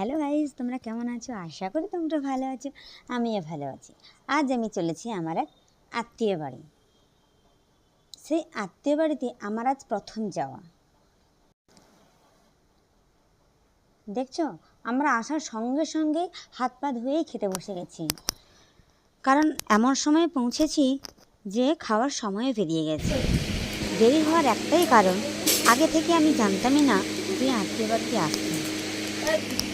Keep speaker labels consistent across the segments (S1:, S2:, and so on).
S1: Hello guys তোমরা কেমন আছো? আশা করি তোমরা ভালো আছো, আমিও ভালো আছি। আজ আমি চলেছি আমার এক আত্মীয় বাড়ি। সেই আত্মীয় বাড়িতে আমার আজ প্রথম যাওয়া। দেখছ, আমরা আসার সঙ্গে সঙ্গে হাত পা ধুয়েই খেতে বসে গেছি। কারণ এমন সময় পৌঁছেছি যে খাওয়ার সময় পেরিয়ে গেছে। দেরি হওয়ার একটাই কারণ, আগে থেকে আমি জানতামই না তুই আত্মীয় বাড়িতে খাচ্ছি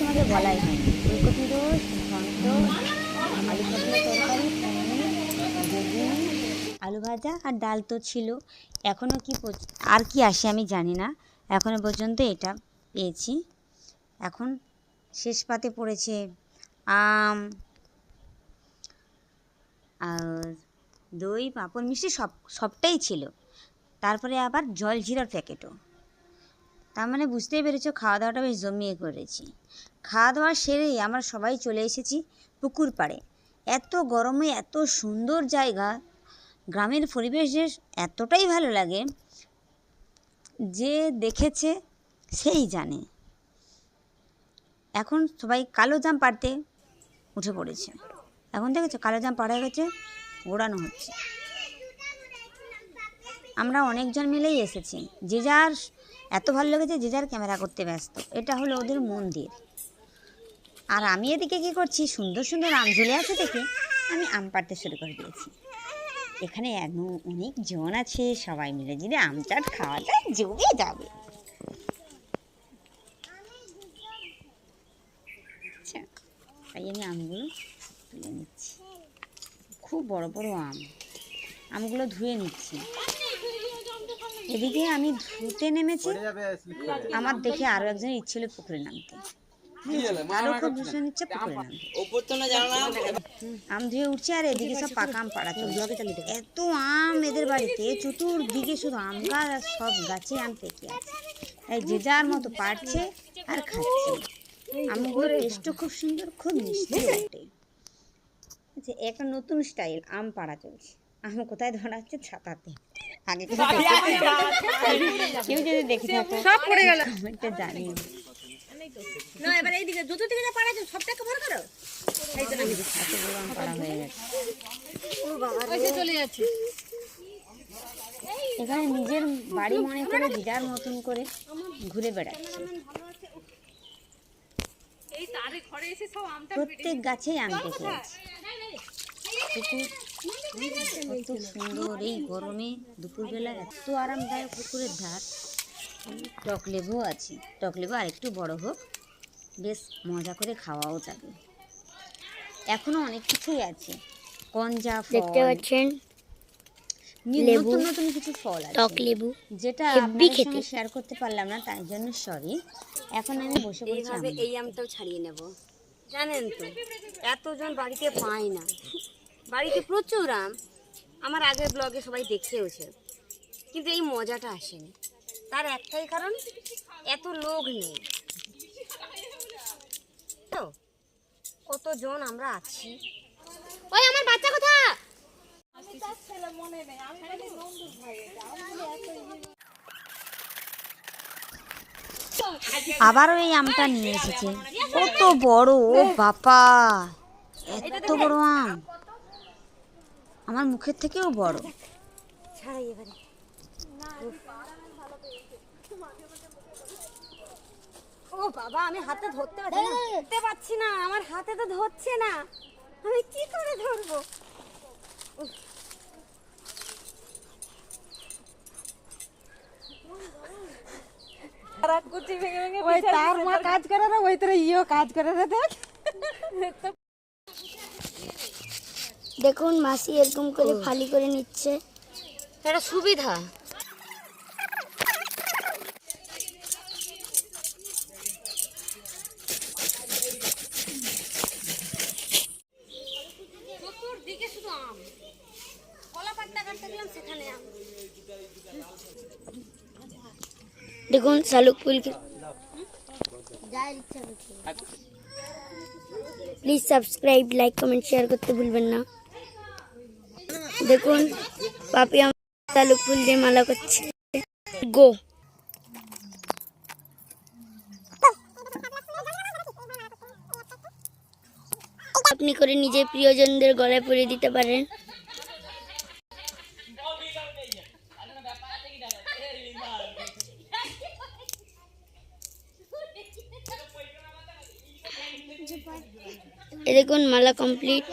S1: তোমাকে বলাই ফুলকপি রোজ ঘন্ট আলু তরকারি আলু ভাজা আর ডাল তো ছিল। এখনও কি আর কি আসে আমি জানি না। এখনও পর্যন্ত এটা পেয়েছি। এখন শেষ পাতে পড়েছে আম আর দই, পাঁপড়, মিষ্টি সব সবটাই ছিল। তারপরে আবার জল জিরার প্যাকেটও। তার মানে বুঝতেই পেরেছ খাওয়া দাওয়াটা বেশ জমিয়ে করেছি। খাওয়া দাওয়া সেরেই আমরা সবাই চলে এসেছি পুকুর পাড়ে। এত গরমে, এত সুন্দর জায়গা। গ্রামের পরিবেশ যে এতটাই ভালো লাগে, যে দেখেছে সেই জানে। এখন সবাই কালো জাম পাড়তে উঠে পড়েছে। এখন দেখেছ, কালো জাম পাড়া গেছে ওড়ানো হচ্ছে। আমরা অনেকজন মিলেই এসেছি। যে যার এত ভালো লেগেছে যে যার ক্যামেরা করতে ব্যস্ত। এটা হলো ওদের মন্দির। আর আমি এদিকে কী করছি? সুন্দর সুন্দর আম ঝুলে আছে দেখে আমি আম পাড়তে শুরু করে দিয়েছি। এখানে এমন অনেক জন আছে, সবাই মিলে যদি আম চাট খাওয়া জমে যাবে। আচ্ছা তাই আমি আমগুলো তুলে নিচ্ছি। খুব বড় বড় আম। আমগুলো ধুয়ে নিচ্ছি। এদিকে আমি ধুতে নেমেছি। আমার দেখে আরও একজন ইচ্ছিল পুকুরে নামতে আরও খুব ভীষণ ইচ্ছে পুকুরে নামতে আম ধুয়ে উঠছে আর এদিকে সব পাকা আম পাড়া চলছে। এত আম এদের বাড়িতে চতুর্দিকে শুধু আম গাছ আর সব গাছে আম পেকে আছে। তাই যে যার মতো পাড়ছে আর খাচ্ছে টেস্টও খুব সুন্দর খুব মিষ্টি আচ্ছা একটা নতুন স্টাইল আম পাড়া চলছে। আম কোথায় ধরা হচ্ছে ছাতাতে আগে কেউ যদি দেখে
S2: সব পড়ে গেল
S1: কমেন্টে জানিয়ে
S2: না এবার এইদিকে যত থেকে যা পাড়া সবটাকে ভর করো
S1: এতগুলো আম পাড়া হয়ে গেছে
S2: ওই চলে যাচ্ছে
S1: এখানে নিজের বাড়ি মনে করে দিদার মতন করে ঘুরে বেড়াচ্ছে
S2: এই
S1: প্রত্যেক গাছেই আম পুকুর কত সুন্দর এই গরমে দুপুরবেলা এত আরামদায়ক পুকুরের ধার। টক লেবু আছে। টক লেবু আরেকটু বড় হোক। বেশ মজা করে খাওয়াও যাবে এখনও অনেক কিছুই আছে। কঞ্জা
S3: দেখতে পাচ্ছেন? লেবু,
S1: নতুন কিছু ফল আছে।
S3: টক লেবু।
S1: যেটা আপনাদের
S3: খেতে।
S1: শেয়ার করতে পারলাম না তার জন্য সরি এখন আমি বসে পড়েছি
S4: এইভাবে এই আমটাও ছাড়িয়ে নেব। জানেন তো এতজন বাড়িতে পায় না। বাড়িতে প্রচুর আম। আমার আগের ব্লগে সবাই দেখেওছে। কিন্তু এই মজাটা আসেনি। তার একটাই কারণ এত লোক নেই। তো কতজন আমরা আছি? ওই আমার বাচ্চা কথা
S1: আবারও এই আমটা নিয়ে এসেছে। কত বড় ও বাপা এত বড় আম। আমার মুখের থেকেও বড়।
S4: ছাড়াই এবারে। ও বাবা আমি হাতে ধরতে পারছি না। ধরতে পারছি না আমার হাতে তো ধরছে না। আমি কি করে ধরবো।
S2: তার মা কাজ করে না ওই তোর ইও কাজ করে রে দেখ।
S3: দেখুন মাসি এরকম করে ফালি করে নিচ্ছে।
S4: এটা সুবিধা। চতুর্দিকে শুধু আম। কলা পাতা কাটতে গেলাম সেখানে আম।
S3: দেখুন শালুক ফুল please subscribe like comment share করতে ভুলবেন না। দেখুন, পাপি আমার ফুল দিয়ে মালা করছে। গো। আপনি করে নিজের প্রিয়জনদের গলায় পরে দিতে পারেন। এ দেখুন, মালা কমপ্লিট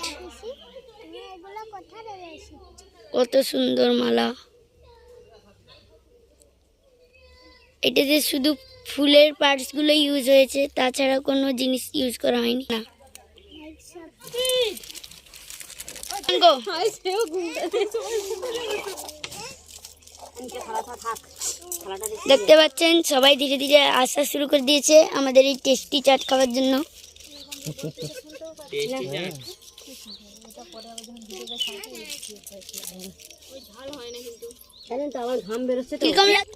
S3: কত সুন্দর মালা। এটাতে শুধু ফুলের পার্টসগুলো ইউজ হয়েছে, তাছাড়া কোনো জিনিস ইউজ করা হয়নি। না। দেখতে পাচ্ছেন, সবাই ধীরে ধীরে আসা শুরু করে দিয়েছে আমাদের এই টেস্টি চাট খাওয়ার জন্য।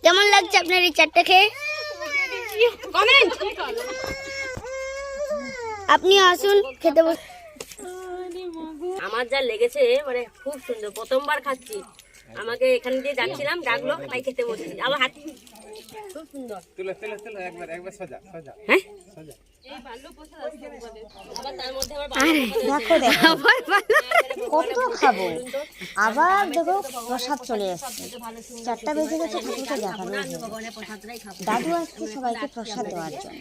S3: কেমন লাগছে আপনার এই চারটা খেয়ে আপনি আসুন খেতে
S4: আমার যা লেগেছে মানে খুব সুন্দর। প্রথমবার খাচ্ছি। আমাকে এখান দিয়ে যাচ্ছিলাম ডাকলো তাই খেতে বসেছি। আবার হাত খুব সুন্দর।
S5: তুলে তুলে তুলে একবার একবার সোজা সোজা
S4: হ্যাঁ?
S5: সোজা।
S4: আবার তার মধ্যে আবার
S1: দেখো দেখো। কত খাব। আবার দেখো প্রসাদ চলে আসছে চারটা বেজে গেছে ঠাকুরকে দেখানো গেছে।
S4: ভগবানের প্রসাদটাই খাব
S1: দাদু আসছে সবাইকে প্রসাদ দেওয়ার জন্য।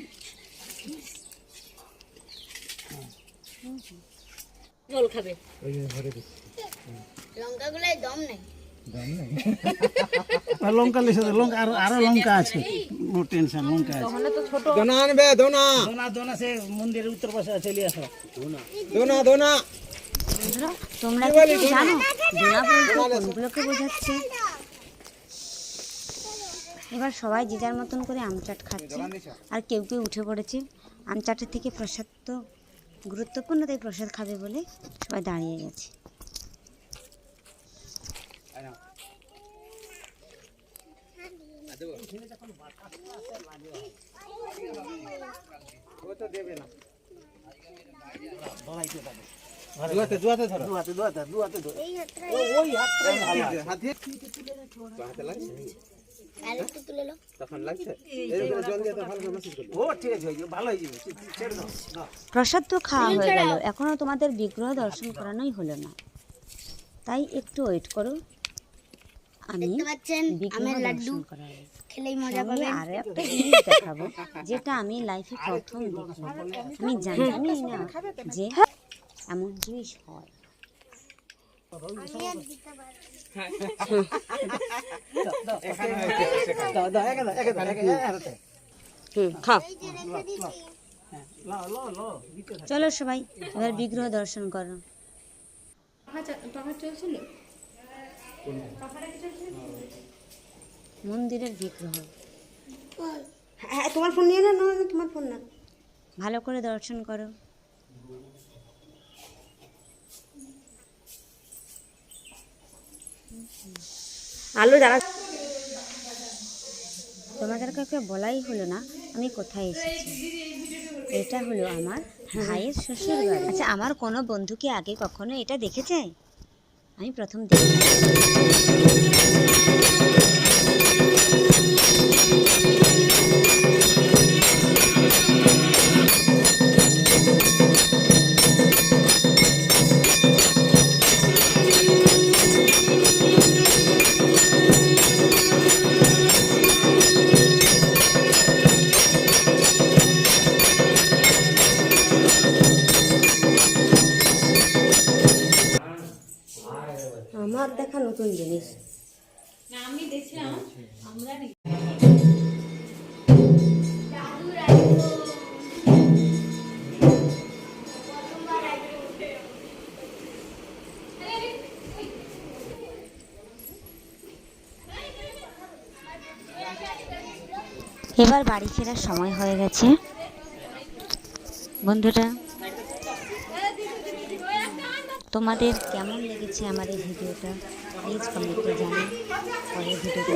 S4: জল খাবে।
S3: লঙ্কাগুলোয় দম নেই।
S6: লঙ্কা লিখে দাও, লঙ্কা আরও আরও লঙ্কা আছে। নো টেনশন লঙ্কা আছে।
S5: দোনা আনবে দোনা।
S6: দোনা দোনা সে মন্দিরের উত্তর পাশে চলে আসো।
S5: দোনা। দোনা
S1: তোমরা কি জানো? দোনা বলতে কোনগুলোকে বোঝাচ্ছে? এবার সবাই যে যার মতন করে আম চাট খাচ্ছে আর কেউ কেউ উঠে পড়েছে। আম চাটের থেকে প্রসাদ তো গুরুত্বপূর্ণ তাই প্রসাদ খাবে বলে সবাই দাঁড়িয়ে গেছে
S5: ও তো দেবে না দুয়াতে দুয়াতে ধরো
S6: দুয়াতে দুয়াতে দুয়াতে ধরো।
S5: হাত দিয়ে তো হাতে লাগছে
S3: আর একটু তুলে লো
S5: তখন লাগছে এরকম জল দিয়ে তো ভালো করে মেসেজ করবে
S6: ও ঠিক আছে হয়ে যাবে, ভালো হয়ে যাবে ছেড়ে দাও দাও।
S1: প্রসাদ তো খাওয়া হয়ে গেল। এখনও তোমাদের বিগ্রহ দর্শন করানোই হলো না। তাই একটু ওয়েট করো। আমি দর্শন সঙ্গে একটা জিনিস দেখাবো যেটা আমি লাইফে প্রথম দেখলাম আমি জানি না যে এমন জিনিস হয়। চলো সবাই এবার বিগ্রহ দর্শন করো। মন্দিরের বিগ্রহ।
S4: হ্যাঁ তোমার ফোন নিয়ে না তোমার ফোন না।
S1: ভালো করে দর্শন করো।
S4: আলো জ্বালা
S1: তোমাদের কাউকে বলাই হলো না আমি কোথায় এসেছি? এটা হলো আমার ভাইয়ের শ্বশুর বাড়ি আচ্ছা আমার কোনো বন্ধু কি আগে কখনো এটা দেখেছে? আমি প্রথম দেখি
S4: আমার দেখা নতুন জিনিস।
S1: এবার বাড়ি ফেরার সময় হয়ে গেছে। বন্ধুরা তোমাদের কেমন লেগেছে আমার এই ভিডিওটা? প্লিজ কমেন্টে জানান পরের ভিডিওতে